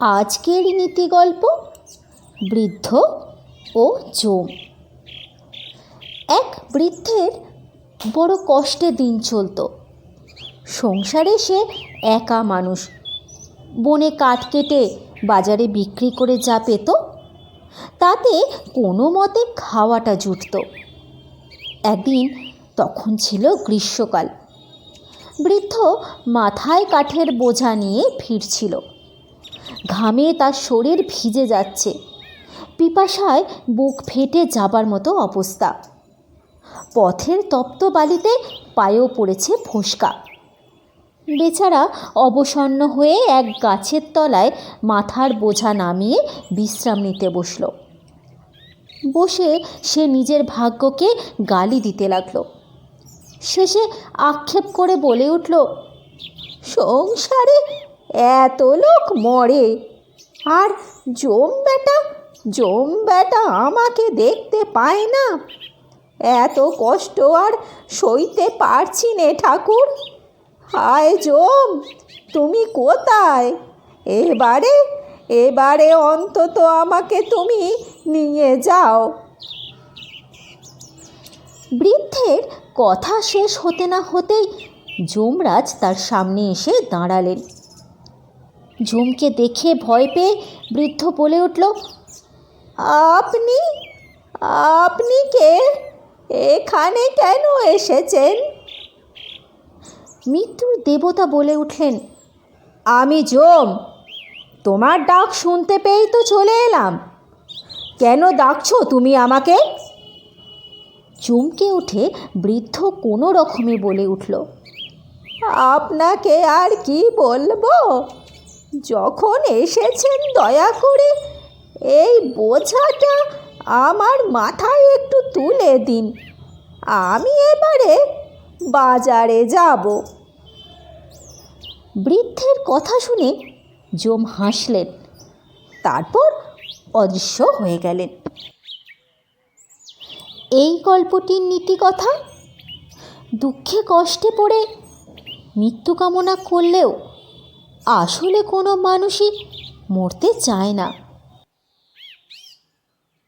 আজকের নীতিগল্প বৃদ্ধ ও জম এক বৃদ্ধের বড় কষ্টে দিন চলতো। সংসারে সে একা মানুষ। বনে কাঠ কেটে বাজারে বিক্রি করে যা পেত, তাতে কোনো মতে খাওয়াটা জুটত। একদিন তখন ছিল গ্রীষ্মকাল। বৃদ্ধ মাথায় কাঠের বোঝা নিয়ে ফিরছিল। ঘামে তার শরীর ভিজে যাচ্ছে। পিপাসায় বুক ফেটে যাবার মতো অবস্থা। পথের তপ্ত বালিতে পায়েও পড়েছে ফোসকা। বেচারা অবসন্ন হয়ে এক গাছের তলায় মাথার বোঝা নামিয়ে বিশ্রাম নিতে বসল। বসে সে নিজের ভাগ্যকে গালি দিতে লাগল। শেষে আক্ষেপ করে বলে উঠল, সংসারে এত লোক মরে। আর জম বেটা জম বেটা আমাকে দেখতে পায় না। এত কষ্ট আর সইতে পারছি নে ঠাকুর। হায় জম, তুমি কোথায়? এবারে এবারে অন্তত আমাকে তুমি নিয়ে যাও। বৃদ্ধের কথা শেষ হতে না হতেই যমরাজ তার সামনে এসে দাঁড়ালেন। জমকে দেখে ভয় পেয়ে বৃদ্ধ বলে উঠল, আপনি? আপনি কে? এখানে কেন এসেছেন? মৃত্যুর দেবতা বলে উঠলেন, আমি জম, তোমার ডাক শুনতে পেয়েই তো চলে এলাম। কেন ডাকছো তুমি আমাকে? চমকে উঠে বৃদ্ধ কোনো রকমে বলে উঠল, আপনাকে আর কি বলব? যখন এসেছেন দয়া করে, এই বোঝাটা আমার মাথায় একটু তুলে দিন। আমি এবারে বাজারে যাব। বৃদ্ধের কথা শুনে জম হাসলেন। তারপর অদৃশ্য হয়ে গেলেন। এই গল্পটির নীতি কথা দুঃখে কষ্টে পড়ে মৃত্যু কামনা করলেও আসলে কোনো মানুষই মরতে চায় না।